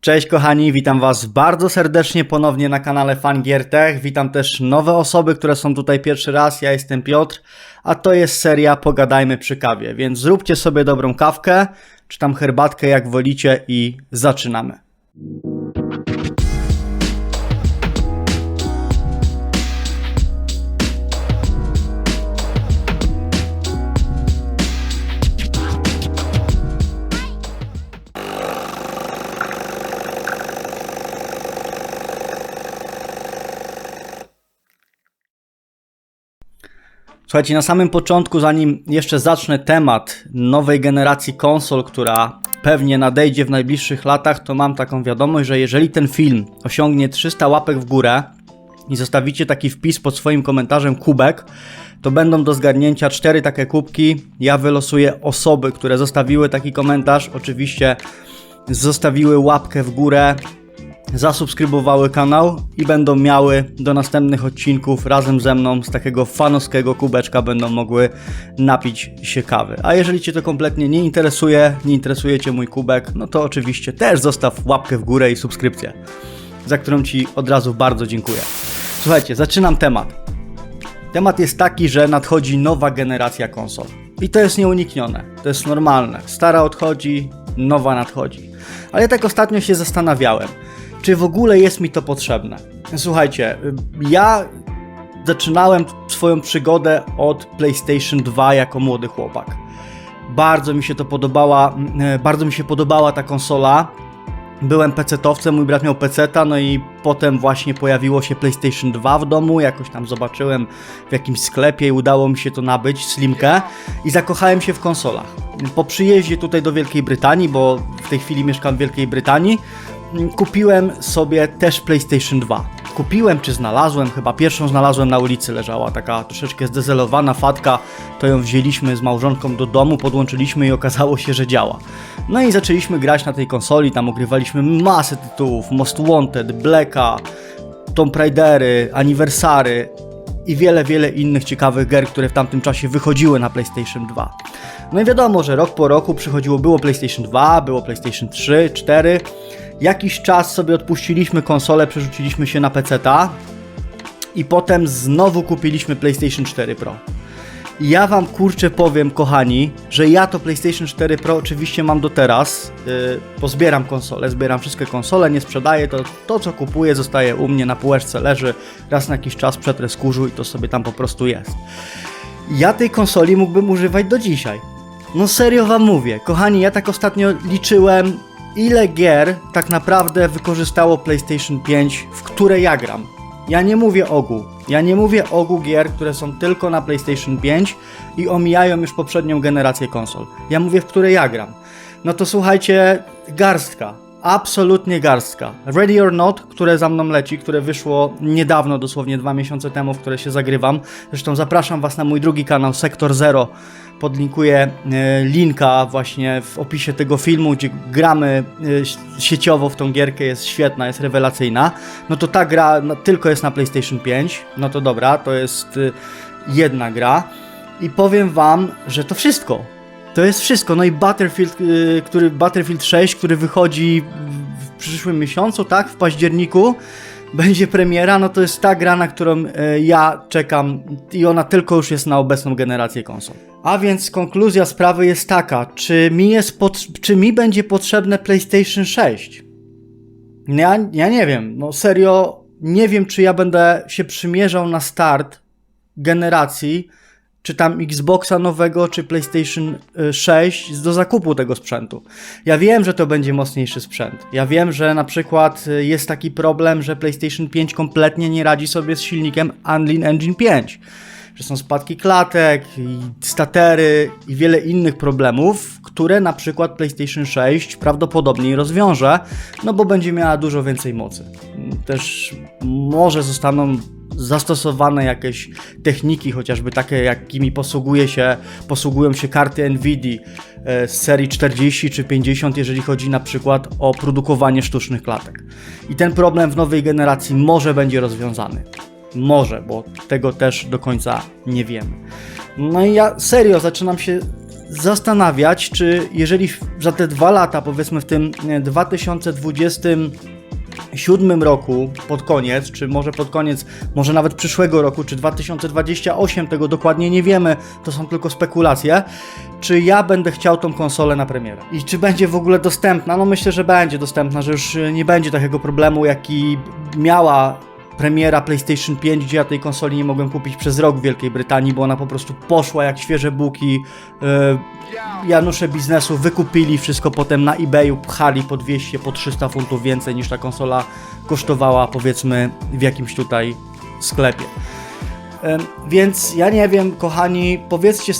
Cześć kochani, witam Was bardzo serdecznie ponownie na kanale Fangiertech. Witam też nowe osoby, które są tutaj pierwszy raz. Ja jestem Piotr, a to jest seria Pogadajmy przy kawie. Więc zróbcie sobie dobrą kawkę, czy tam herbatkę jak wolicie i zaczynamy. Słuchajcie, na samym początku, zanim jeszcze zacznę temat nowej generacji konsol, która pewnie nadejdzie w najbliższych latach, to mam taką wiadomość, że jeżeli ten film osiągnie 300 łapek w górę i zostawicie taki wpis pod swoim komentarzem kubek, to będą do zgarnięcia cztery takie kubki. Ja wylosuję osoby, które zostawiły taki komentarz. Oczywiście zostawiły łapkę w górę, zasubskrybowały kanał i będą miały do następnych odcinków razem ze mną z takiego fanowskiego kubeczka będą mogły napić się kawy. A jeżeli Cię to kompletnie nie interesuje, nie interesuje Cię mój kubek, no to oczywiście też zostaw łapkę w górę i subskrypcję, za którą Ci od razu bardzo dziękuję. Słuchajcie, zaczynam temat. Temat jest taki, że nadchodzi nowa generacja konsol. I to jest nieuniknione, to jest normalne. Stara odchodzi, nowa nadchodzi. Ale ja tak ostatnio się zastanawiałem, czy w ogóle jest mi to potrzebne. Słuchajcie, ja zaczynałem swoją przygodę od PlayStation 2 jako młody chłopak. Bardzo mi się to podobała, e, bardzo mi się podobała ta konsola. Byłem PC-towcem, mój brat miał PC-ta, no i potem właśnie pojawiło się PlayStation 2 w domu, jakoś tam zobaczyłem w jakimś sklepie i udało mi się to nabyć, slimkę i zakochałem się w konsolach. Po przyjeździe tutaj do Wielkiej Brytanii, bo w tej chwili mieszkam w Wielkiej Brytanii, kupiłem sobie też PlayStation 2. Kupiłem czy znalazłem, chyba pierwszą znalazłem na ulicy, leżała taka troszeczkę zdezelowana fatka, to ją wzięliśmy z małżonką do domu, podłączyliśmy i okazało się, że działa. No i zaczęliśmy grać na tej konsoli, tam ogrywaliśmy masę tytułów, Most Wanted, Blacka, Tomb Raidery, Aniversary i wiele, wiele innych ciekawych gier, które w tamtym czasie wychodziły na PlayStation 2. No i wiadomo, że rok po roku przychodziło, było PlayStation 2, było PlayStation 3, 4, Jakiś czas sobie odpuściliśmy konsolę, przerzuciliśmy się na PC-ta i potem znowu kupiliśmy PlayStation 4 Pro. Ja wam kurczę powiem, kochani, że ja to PlayStation 4 Pro oczywiście mam do teraz. Yy, pozbieram konsole, zbieram wszystkie konsole, nie sprzedaję, to to co kupuję zostaje u mnie na półeczce, leży raz na jakiś czas przetrę skórzu i to sobie tam po prostu jest. Ja tej konsoli mógłbym używać do dzisiaj. No serio wam mówię, kochani, ja tak ostatnio liczyłem, ile gier tak naprawdę wykorzystało PlayStation 5, w które ja gram. Ja nie mówię ogół. Ja nie mówię ogół gier, które są tylko na PlayStation 5 i omijają już poprzednią generację konsol. Ja mówię, w które ja gram. No to słuchajcie, garstka. Absolutnie garstka. Ready or Not, które za mną leci, które wyszło niedawno, dosłownie dwa miesiące temu, w które się zagrywam. Zresztą zapraszam Was na mój drugi kanał, Sektor Zero. Podlinkuję e, linka właśnie w opisie tego filmu, gdzie gramy e, sieciowo w tą gierkę, jest świetna, jest rewelacyjna. No to ta gra tylko jest na PlayStation 5. No to dobra, to jest e, jedna gra. I powiem Wam, że to wszystko. To jest wszystko. No i Battlefield, który, Battlefield 6, który wychodzi w przyszłym miesiącu, tak? W październiku będzie premiera, no to jest ta gra, na którą ja czekam i ona tylko już jest na obecną generację konsol. A więc konkluzja sprawy jest taka, czy mi, jest czy mi będzie potrzebne PlayStation 6? Ja, ja nie wiem, no serio, nie wiem, czy ja będę się przymierzał na start generacji, czy tam Xboxa nowego, czy PlayStation 6 do zakupu tego sprzętu. Ja wiem, że to będzie mocniejszy sprzęt. Ja wiem, że na przykład jest taki problem, że PlayStation 5 kompletnie nie radzi sobie z silnikiem Unreal Engine 5 że są spadki klatek, i statery i wiele innych problemów, które na przykład PlayStation 6 prawdopodobnie rozwiąże, no bo będzie miała dużo więcej mocy. Też może zostaną zastosowane jakieś techniki, chociażby takie, jakimi posługuje się, posługują się karty NVIDII e, z serii 40 czy 50, jeżeli chodzi na przykład o produkowanie sztucznych klatek. I ten problem w nowej generacji może będzie rozwiązany. Może, bo tego też do końca nie wiemy. No i ja serio zaczynam się zastanawiać, czy jeżeli za te dwa lata, powiedzmy w tym 2020 2007 roku pod koniec, czy może pod koniec, może nawet przyszłego roku, czy 2028, tego dokładnie nie wiemy, to są tylko spekulacje, czy ja będę chciał tą konsolę na premierę. I czy będzie w ogóle dostępna? No myślę, że będzie dostępna, że już nie będzie takiego problemu, jaki miała premiera PlayStation 5, gdzie ja tej konsoli nie mogłem kupić przez rok w Wielkiej Brytanii, bo ona po prostu poszła jak świeże buki. E, Janusze biznesu wykupili wszystko potem na eBayu, pchali po 200, po 300 funtów więcej niż ta konsola kosztowała powiedzmy w jakimś tutaj sklepie. Em, Więc ja nie wiem, kochani, powiedzcie,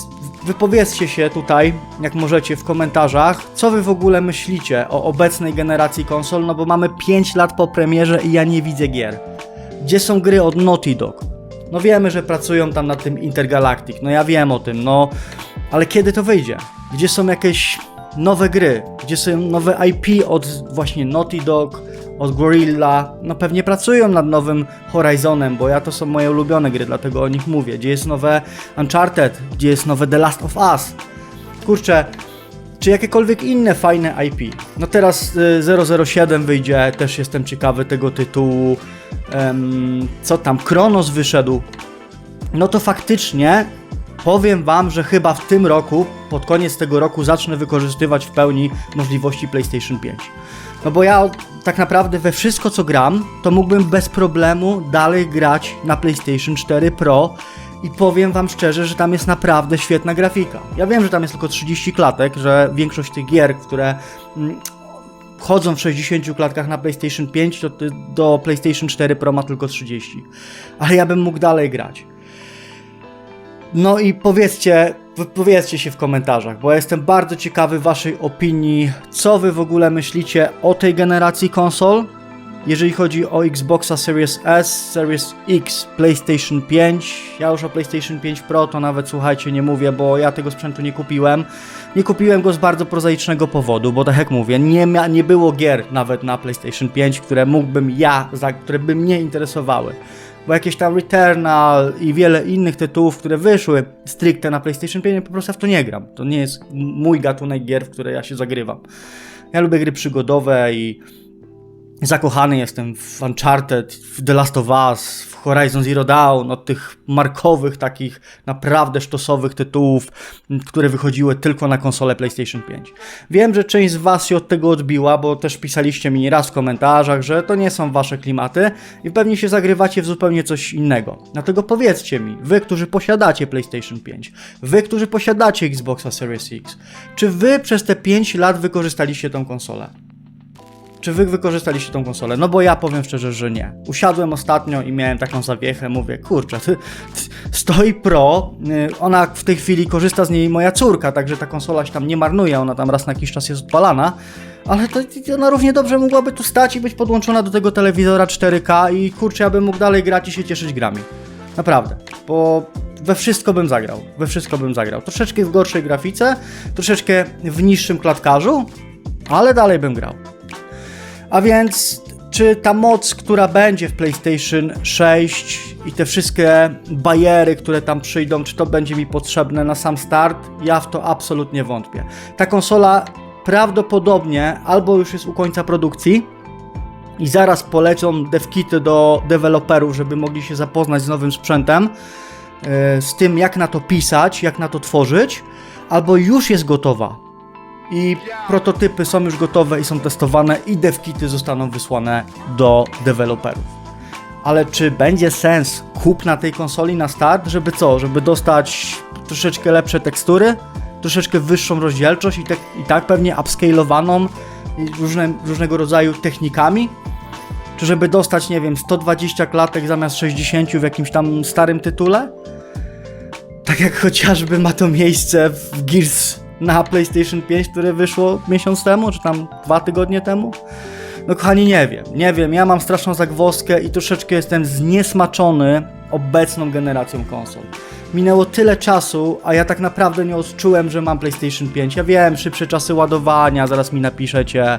wypowiedzcie się tutaj, jak możecie, w komentarzach, co wy w ogóle myślicie o obecnej generacji konsol, no bo mamy 5 lat po premierze i ja nie widzę gier. Gdzie są gry od Naughty Dog? No wiemy, że pracują tam nad tym Intergalactic, no ja wiem o tym, no ale kiedy to wyjdzie? Gdzie są jakieś nowe gry? Gdzie są nowe IP od właśnie Naughty Dog, od Gorilla? No pewnie pracują nad nowym Horizonem, bo ja to są moje ulubione gry, dlatego o nich mówię. Gdzie jest nowe Uncharted? Gdzie jest nowe The Last of Us? Kurczę, czy jakiekolwiek inne fajne IP. No teraz y, 007 wyjdzie, też jestem ciekawy tego tytułu. Co tam, Kronos wyszedł. No to faktycznie powiem Wam, że chyba w tym roku, pod koniec tego roku, zacznę wykorzystywać w pełni możliwości PlayStation 5. No bo ja tak naprawdę we wszystko co gram, to mógłbym bez problemu dalej grać na PlayStation 4 Pro i powiem wam szczerze, że tam jest naprawdę świetna grafika. Ja wiem, że tam jest tylko 30 klatek, że większość tych gier, które mm, chodzą w 60 klatkach na PlayStation 5, to do PlayStation 4 Pro ma tylko 30. Ale ja bym mógł dalej grać. No i powiedzcie, wypowiedzcie się w komentarzach, bo ja jestem bardzo ciekawy waszej opinii, co wy w ogóle myślicie o tej generacji konsol. Jeżeli chodzi o Xboxa Series S, Series X, PlayStation 5, ja już o PlayStation 5 Pro to nawet słuchajcie nie mówię, bo ja tego sprzętu nie kupiłem. Nie kupiłem go z bardzo prozaicznego powodu, bo tak jak mówię, nie, mia- nie było gier nawet na PlayStation 5, które mógłbym ja, za, które by mnie interesowały bo jakieś tam Returnal i wiele innych tytułów, które wyszły stricte na PlayStation 5, ja po prostu w to nie gram. To nie jest mój gatunek gier, w które ja się zagrywam. Ja lubię gry przygodowe i zakochany jestem w Uncharted, w The Last of Us, w Horizon Zero Dawn, od tych markowych, takich naprawdę sztosowych tytułów, które wychodziły tylko na konsolę PlayStation 5. Wiem, że część z Was się od tego odbiła, bo też pisaliście mi raz w komentarzach, że to nie są Wasze klimaty i pewnie się zagrywacie w zupełnie coś innego. Dlatego powiedzcie mi, Wy, którzy posiadacie PlayStation 5, Wy, którzy posiadacie Xboxa Series X, czy Wy przez te 5 lat wykorzystaliście tą konsolę? Czy wy wykorzystaliście tą konsolę? No bo ja powiem szczerze, że nie. Usiadłem ostatnio i miałem taką zawiechę, mówię, kurczę, ty, stoi Pro, y, ona w tej chwili korzysta z niej moja córka, także ta konsola się tam nie marnuje, ona tam raz na jakiś czas jest odpalana, ale to ona równie dobrze mogłaby tu stać i być podłączona do tego telewizora 4K i kurczę, ja bym mógł dalej grać i się cieszyć grami. Naprawdę, bo we wszystko bym zagrał, we wszystko bym zagrał. Troszeczkę w gorszej grafice, troszeczkę w niższym klatkarzu, ale dalej bym grał. A więc, czy ta moc, która będzie w PlayStation 6 i te wszystkie bajery, które tam przyjdą, czy to będzie mi potrzebne na sam start? Ja w to absolutnie wątpię. Ta konsola prawdopodobnie albo już jest u końca produkcji i zaraz polecą devkity do deweloperów, żeby mogli się zapoznać z nowym sprzętem, e, z tym jak na to pisać, jak na to tworzyć, albo już jest gotowa i prototypy są już gotowe i są testowane i devkity zostaną wysłane do deweloperów. Ale czy będzie sens kupna tej konsoli na start, żeby co? Żeby dostać troszeczkę lepsze tekstury, troszeczkę wyższą rozdzielczość i, tak i tak pewnie upscalowaną różne, różnego rodzaju technikami? Czy żeby dostać, nie wiem, 120 klatek zamiast 60 w jakimś tam starym tytule? Tak jak chociażby ma to miejsce w Gears na PlayStation 5, które wyszło miesiąc temu, czy tam dwa tygodnie temu. No kochani, nie wiem, nie wiem, ja mam straszną zagwozdkę i troszeczkę jestem zniesmaczony obecną generacją konsol. Minęło tyle czasu, a ja tak naprawdę nie odczułem, że mam PlayStation 5. Ja wiem, szybsze czasy ładowania, zaraz mi napiszecie,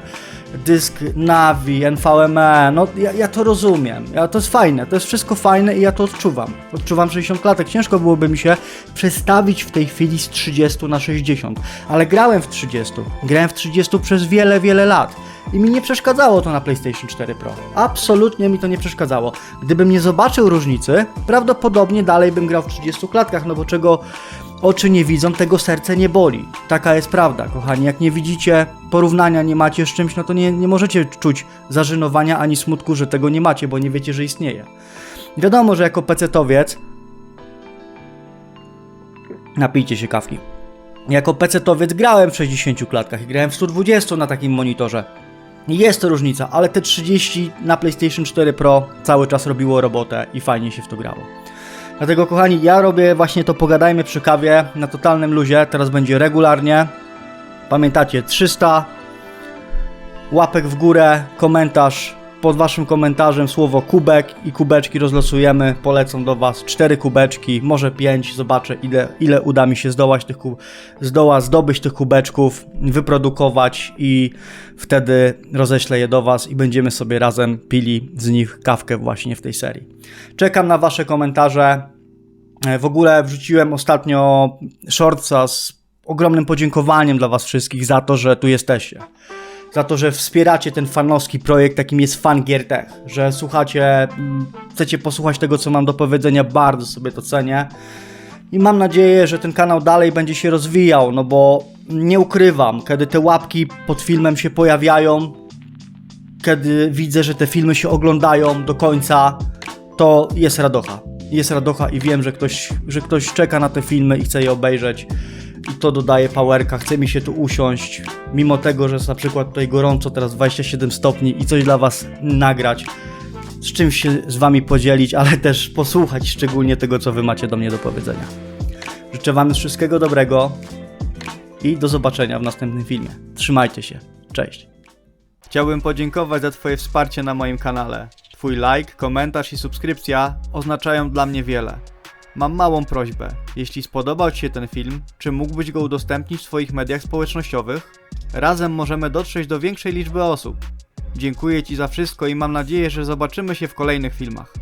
dysk Navi, NVMe, no ja, ja to rozumiem, ja, to jest fajne, to jest wszystko fajne i ja to odczuwam. Odczuwam 60 klatek, ciężko byłoby mi się przestawić w tej chwili z 30 na 60, ale grałem w 30, grałem w 30 przez wiele, wiele lat. I mi nie przeszkadzało to na PlayStation 4 Pro. Absolutnie mi to nie przeszkadzało. Gdybym nie zobaczył różnicy, prawdopodobnie dalej bym grał w 30 klatkach, no bo czego oczy nie widzą, tego serce nie boli. Taka jest prawda, kochani. Jak nie widzicie porównania, nie macie z czymś, no to nie, nie możecie czuć zażynowania ani smutku, że tego nie macie, bo nie wiecie, że istnieje. Wiadomo, że jako pecetowiec napijcie się kawki. Jako pecetowiec grałem w 60 klatkach i grałem w 120 na takim monitorze. Jest to różnica, ale te 30 na PlayStation 4 Pro cały czas robiło robotę i fajnie się w to grało. Dlatego kochani, ja robię właśnie to pogadajmy przy kawie na totalnym luzie. Teraz będzie regularnie. Pamiętacie 300 łapek w górę, komentarz pod waszym komentarzem słowo kubek i kubeczki rozlosujemy. Polecą do was cztery kubeczki, może pięć. Zobaczę ile, ile uda mi się zdołać tych ku, zdoła zdobyć tych kubeczków, wyprodukować i wtedy roześlę je do was i będziemy sobie razem pili z nich kawkę właśnie w tej serii. Czekam na wasze komentarze. E, W ogóle wrzuciłem ostatnio shortsa z ogromnym podziękowaniem dla was wszystkich za to, że tu jesteście za to, że wspieracie ten fanowski projekt, jakim jest Fan Gear Tech, że słuchacie, mm, chcecie posłuchać tego, co mam do powiedzenia, bardzo sobie to cenię. I mam nadzieję, że ten kanał dalej będzie się rozwijał, no bo nie ukrywam, kiedy te łapki pod filmem się pojawiają, kiedy widzę, że te filmy się oglądają do końca, to jest radocha. Jest radocha i wiem, że ktoś, że ktoś czeka na te filmy i chce je obejrzeć. I to dodaje powerka, chce mi się tu usiąść, mimo tego, że jest na przykład tutaj gorąco, teraz 27 stopni i coś dla Was nagrać, z czymś się z Wami podzielić, ale też posłuchać szczególnie tego, co Wy macie do mnie do powiedzenia. Życzę Wam wszystkiego dobrego i do zobaczenia w następnym filmie. Trzymajcie się. Cześć. Chciałbym podziękować za Twoje wsparcie na moim kanale. Twój like, komentarz i subskrypcja oznaczają dla mnie wiele. Mam małą prośbę. Jeśli spodobał Ci się ten film, czy mógłbyś go udostępnić w swoich mediach społecznościowych? Razem możemy dotrzeć do większej liczby osób. Dziękuję Ci za wszystko i mam nadzieję, że zobaczymy się w kolejnych filmach.